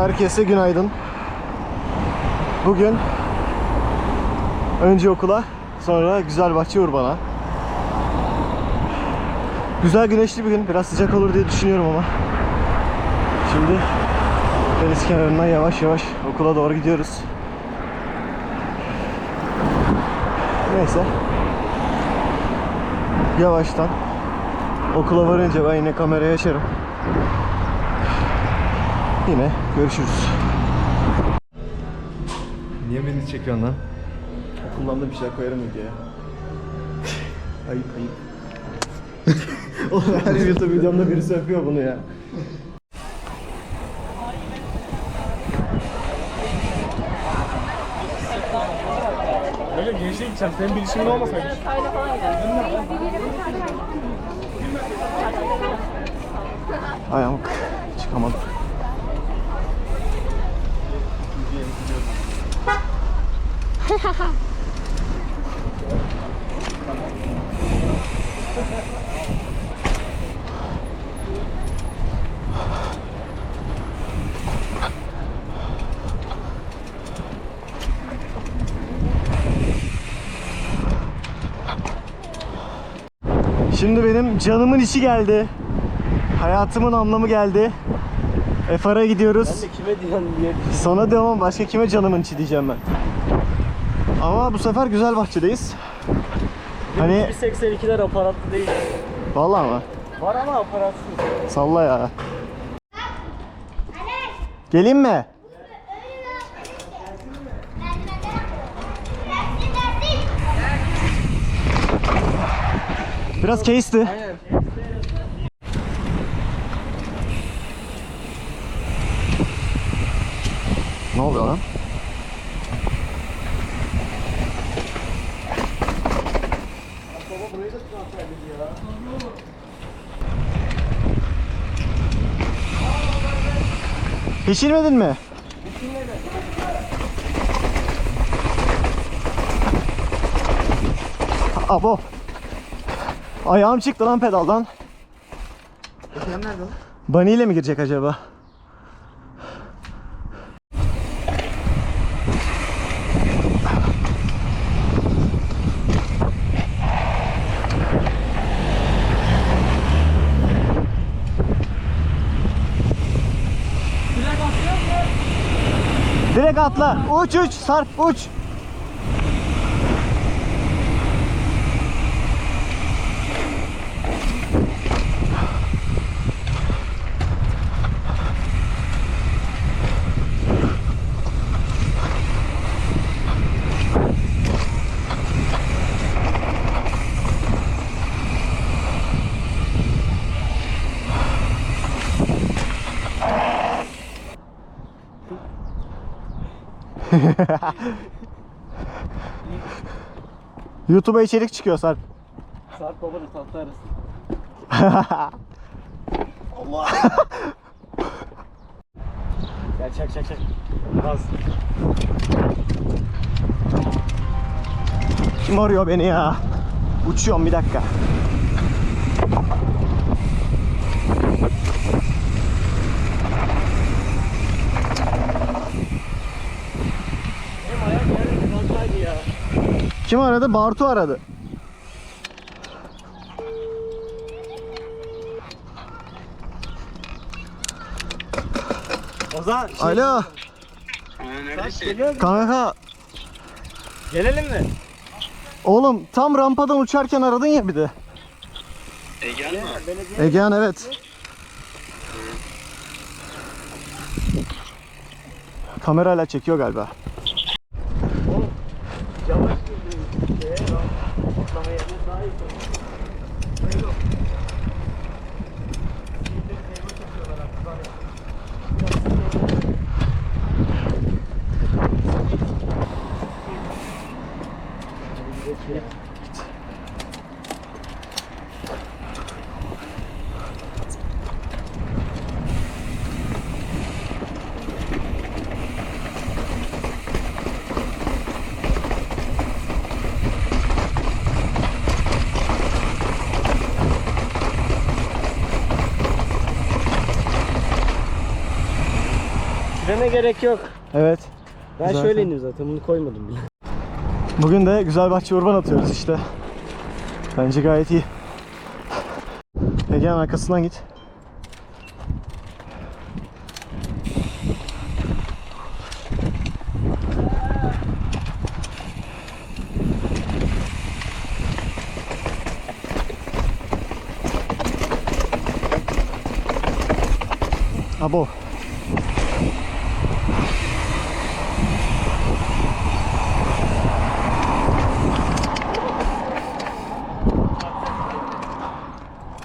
Herkese günaydın. Bugün önce okula, sonra Güzelbahçe Urban'a. Güzel güneşli bir gün. Biraz sıcak olur diye düşünüyorum ama. Şimdi deniz kenarından yavaş yavaş okula doğru gidiyoruz. Neyse. Yavaştan okula varınca ben yine kamerayı açarım. Yine görüşürüz. Niye beni çekiyorsun lan? Okuldan da bir şey koyarım videoya. ayıp ayıp. Oğlum her YouTube videomda birisi öpüyor bunu ya. Öyle gençliğe gideceğim. Senin bilişimin olmasaydı. Ay amk. Çıkamadım. Şimdi benim canımın içi geldi. Hayatımın anlamı geldi. Efar'a gidiyoruz. Kime diyorsun diye. Sana ama başka kime canımın içi diyeceğim ben. Ama bu sefer güzel bahçedeyiz. Hani 182'ler aparatlı değil. vallahi ama Var ama aparatsız. salla ya. Geleyim mi? Biraz. Aynen. Ne oluyor lan? Pişirmedin mi? Abo. Ayağım çıktı lan pedaldan. Ekrem nerede lan? Bunny ile mi girecek acaba? Atla. Uç uç sarp uç. YouTube'a içerik çıkıyor Sarp. Sarp baba da tatlı arası. Gel çak çak çak. Bas. Kim arıyor beni ya? Uçuyorum bir dakika. Kim aradı? Bartu aradı. Ozan. Şey, Alo. Sarp geliyor? Kanka. Gelelim mi? Oğlum tam rampadan uçarken aradın ya bir de. Egen mi? Belediye Egehan evet. Kamerayla çekiyor galiba. Frene gerek yok. Evet. Ben Zaten- şöyle indim zaten bunu koymadım bile. Bugün de güzel bahçe urban atıyoruz işte. Bence gayet iyi. Ege'nin arkasından git. Abo.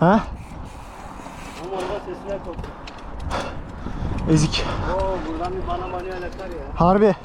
Ha? Ama onda sesine kork. Ezik. Oo buradan bir bana manuel akar ya. Harbi.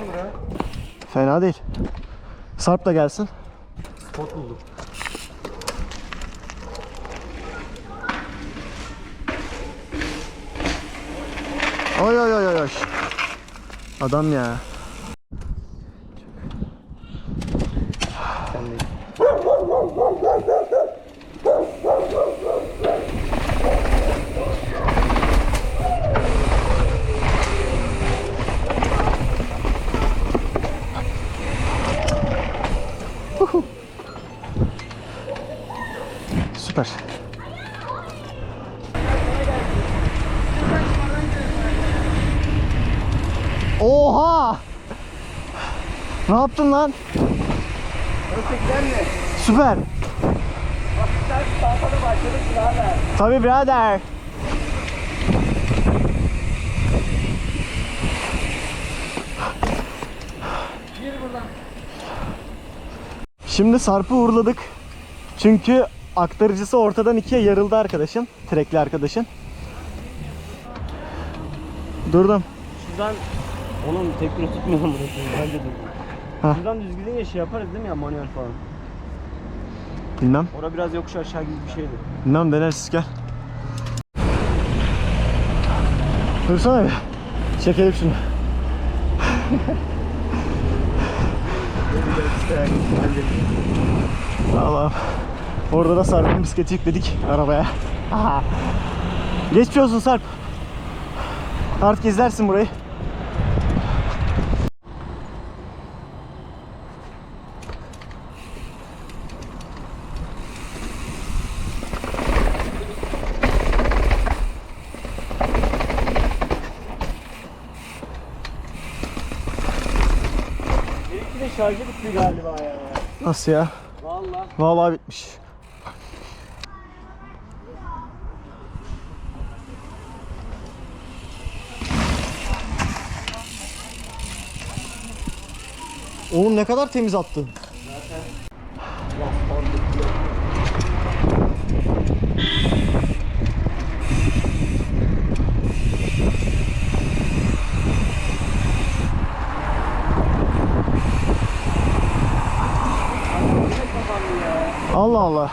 Lan bura. Fena değil. Sarp da gelsin. Spot bulduk. Oy oy oy oy. oy. Adam ya. Sen de. Süper. Oha! Ne yaptın lan? Güzel mi? Süper. Sen sağda başladık birader. Tabii birader. Gir buradan. Şimdi Sarp'ı uğurladık. Çünkü aktarıcısı ortadan ikiye yarıldı arkadaşın. Trekli arkadaşın. Durdum. Şuradan onun tekini tutmuyorum burası. Bence de. Hah. Şuradan düz gidince şey yaparız değil mi ya manuel falan. Bilmem. Ora biraz yokuş aşağı gibi bir şeydi. Bilmem deneriz gel. Dursana bir. Çekelim şunu. Allah'ım. Orada da Sarp'ın bisikleti yükledik arabaya. Aha. Geçmiş olsun Sarp. Artık izlersin burayı. Şarjı bitti galiba ya. Nasıl ya? Valla. Vallahi bitmiş. Oğlum ne kadar temiz attın. Allah Allah.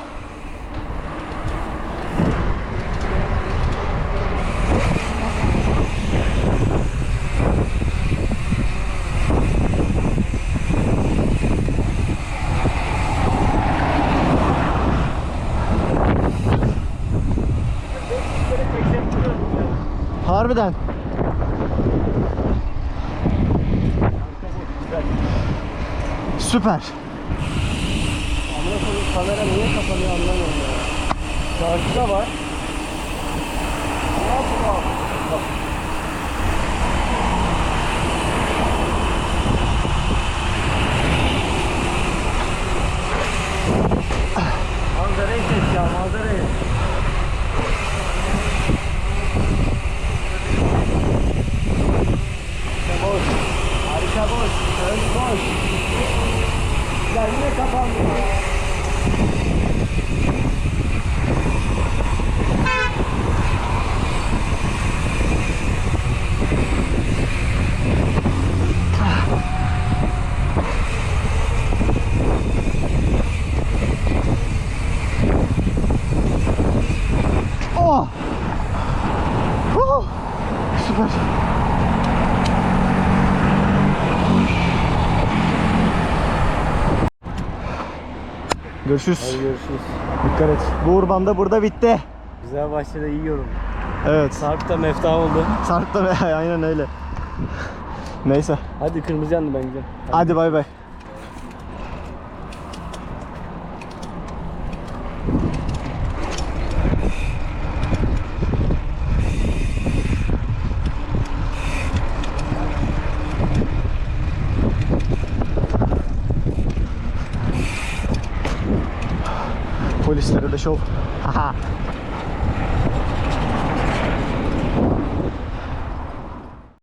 Harbiden. Süper. Amına koyayım kamera niye kapanıyor anlamıyorum ya. Şarjı da var. Ne yapayım Görüşürüz. Hadi görüşürüz. Dikkat et. Bu urban da burada bitti. Güzel başladı iyi yorum. Evet. Sarp da mefta oldu. Sarp da aynen öyle. Neyse. Hadi kırmızı yandı bence. Hadi bay bay. でしょはは